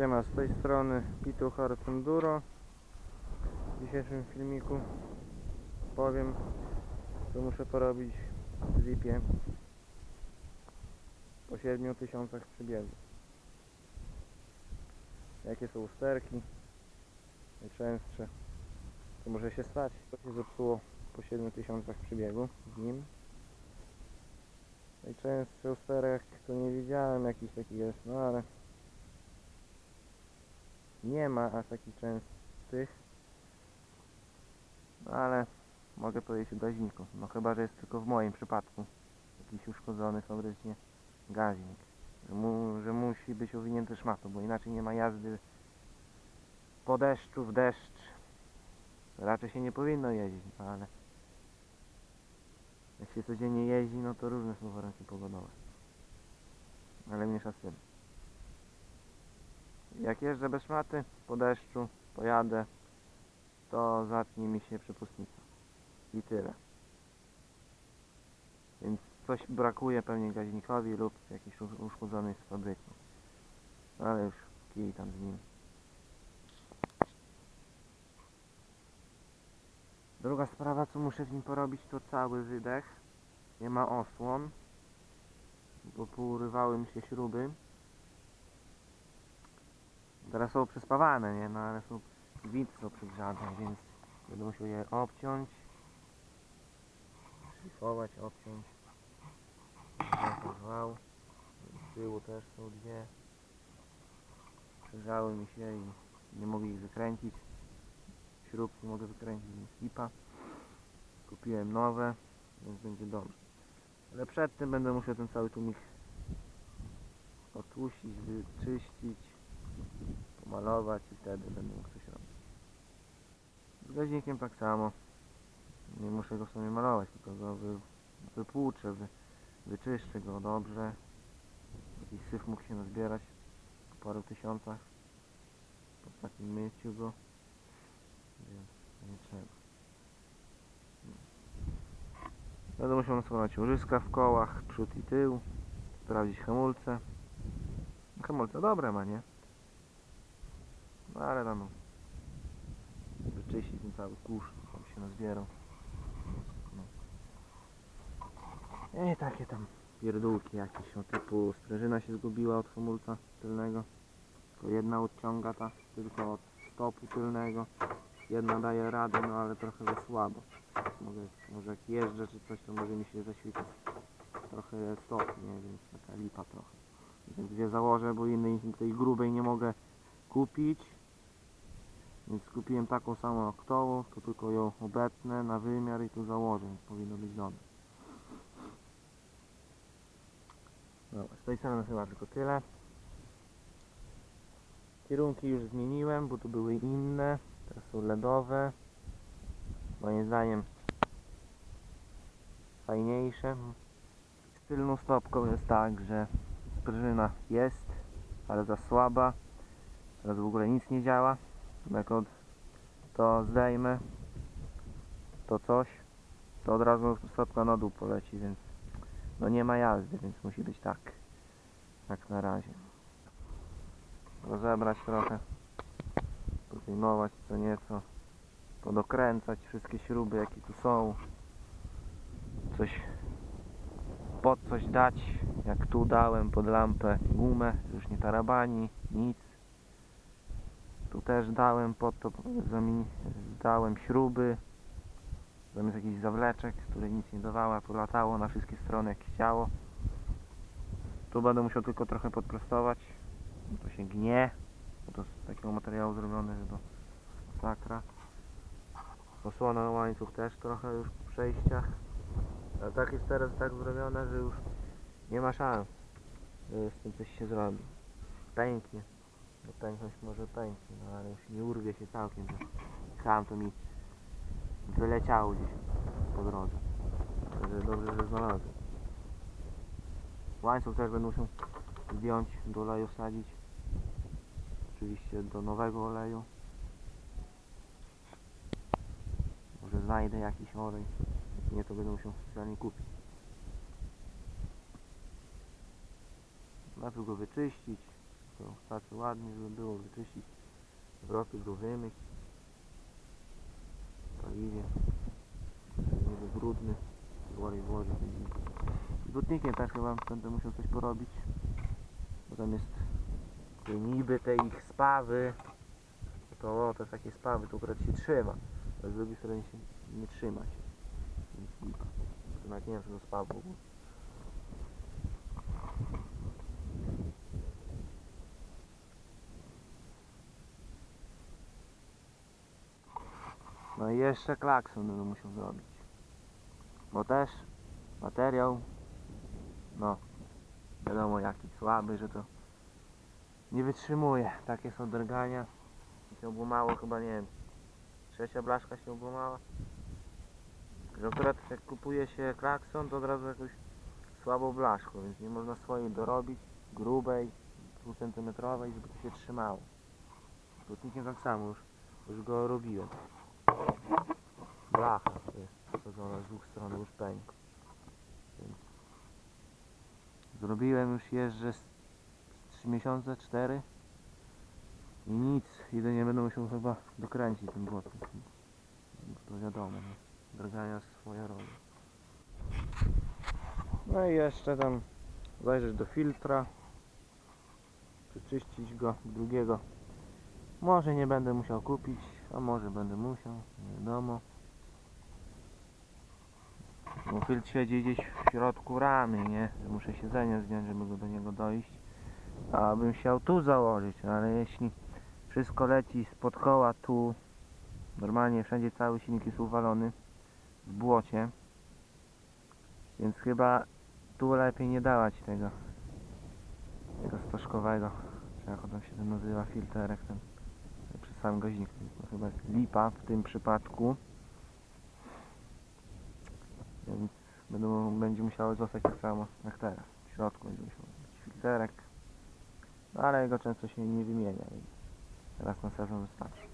Siema, z tej strony Pitu Hard Enduro. W dzisiejszym filmiku powiem, co muszę porobić w zipie po 7000 przybiegu. Jakie są usterki, najczęstsze, co może się stać, co się zepsuło po 7000 przybiegu z nim. Najczęstszy usterek to nie widziałem jakiś taki jest, no ale nie ma aż takich częstych. No ale mogę powiedzieć o gaźniku. No chyba, że jest tylko w moim przypadku jakiś uszkodzony fabrycznie gaźnik. Że, mu, że musi być owinięty szmatą, bo inaczej nie ma jazdy po deszczu, w deszcz. Raczej się nie powinno jeździć, no ale jak się codziennie jeździ, no to różne są warunki pogodowe. Ale mniejsza z tym. Jak jeżdżę bez szmaty, po deszczu, pojadę, to zatnie mi się przepustnica. I tyle. Więc coś brakuje pewnie gaźnikowi lub jakiś usz- uszkodzony jest fabrycznie. Ale już kij tam z nim. Druga sprawa, co muszę w nim porobić, to cały wydech. Nie ma osłon, bo pourywały mi się śruby. Teraz są przespawane, nie? No ale są gwinty są przygrzane, więc będę musiał je obciąć. Szlifować, obciąć. Zwał. Z tyłu też są dwie. Przyrzały mi się i nie mogę ich wykręcić. Śrubki mogę wykręcić, więc lipa. Kupiłem nowe, więc będzie dobrze. Ale przed tym będę musiał ten cały tłumik otłuścić, wyczyścić pomalować i wtedy będę mógł coś robić. Z gaźnikiem tak samo. Nie muszę go sobie malować, tylko go wy, wypłuczę, wy, wyczyszczę go dobrze. Jakiś syf mógł się nazbierać po paru tysiącach po takim myciu go, więc nie trzeba. Będę musiał nasuwać łożyska w kołach, przód i tył, sprawdzić hamulce. Hamulce dobre ma, nie? No ale no, no. Wyczyścić ten cały kurz, tam się nazbierał. No. I takie tam pierdółki jakieś, o typu sprężyna się zgubiła od hamulca tylnego. Tylko jedna odciąga ta, tylko od stopu tylnego. Jedna daje radę, no ale trochę za słabo. Mogę, może jak jeżdżę czy coś, to może mi się zaświecić trochę stop, nie więc taka lipa trochę. Więc dwie założę, bo innej tej grubej nie mogę kupić. Więc kupiłem taką samą jak to tylko ją obetnę na wymiar i tu założę, więc powinno być dobre. Dobra, z tej strony chyba tylko tyle. Kierunki już zmieniłem, bo tu były inne, teraz są LEDowe. Moim zdaniem fajniejsze. Z tylną stopką jest tak, że sprężyna jest, ale za słaba. Teraz w ogóle nic nie działa. Od to zdejmę to coś, to od razu stopka na dół poleci, więc no nie ma jazdy, więc musi być tak. Tak na razie. Rozebrać trochę, podejmować co nieco, podokręcać wszystkie śruby jakie tu są. Coś pod coś dać, jak tu dałem pod lampę gumę, już nie tarabani, nic. Tu też dałem pod to, dałem śruby, zamiast jakichś zawleczek, które nic nie dawały, a tu latało na wszystkie strony jak chciało. Tu będę musiał tylko trochę podprostować, to się gnie, bo to z takiego materiału zrobione, że to masakra. Osłona na łańcuch też trochę już po przejściach, ale tak jest teraz tak zrobione, że już nie ma szans, że z tym coś się zrobi. Pęknie. No pęknąć może pęknie, no ale już nie urwie się całkiem, że sam to mi wyleciało gdzieś po drodze. Także dobrze, że znalazłem. Łańcuch też będę musiał zdjąć, do oleju wsadzić. Oczywiście do nowego oleju. Może znajdę jakiś olej. Nie, to będę musiał specjalnie kupić. Najpierw go wyczyścić, to wstacę ładnie, żeby było wyczyścić wroty wymyć paliwie żeby nie był brudny. Wolej włożyć z butnikiem też chyba będę musiał coś porobić. Bo tam jest niby te ich spawy. To o, to takie spawy, tu akurat się trzyma. Ale z drugiej strony się nie trzyma się. Więc nie wiem co to spaw w ogóle No i jeszcze klakson będę musiał zrobić. Bo też materiał, no wiadomo jaki słaby, że to nie wytrzymuje. Takie są drgania. Się obłamało chyba, nie wiem, trzecia blaszka się obłamała. Że akurat jak kupuje się klakson, to od razu jakąś słabą blaszką, więc nie można swojej dorobić, grubej, dwucentymetrowej, żeby to się trzymało. Z tak samo już, już go robiłem. Blacha jest wsadzona z dwóch stron, już pękł. Więc Zrobiłem już jeżdżę z 3 miesiące, 4 i nic, jedynie będę musiał chyba dokręcić ten błotnik. To wiadomo, no. drgania swoje robią. No i jeszcze tam zajrzeć do filtra, przeczyścić go, drugiego. Może nie będę musiał kupić, a może będę musiał, nie wiadomo. Bo filtr siedzi gdzieś w środku ramy, nie? Muszę siedzenie zdjąć, żeby go do niego dojść. A bym chciał tu założyć, ale jeśli wszystko leci spod koła tu, normalnie wszędzie cały silnik jest uwalony w błocie, więc chyba tu lepiej nie dawać tego tego stożkowego, czy jak on się nazywa, filterek ten przy samym gaźniku. To chyba jest lipa w tym przypadku. Więc będą, będzie musiało zostać tak samo jak teraz. W środku będzie musiał być filterek. No ale jego często się nie wymienia. Więc teraz na sezon wystarczy.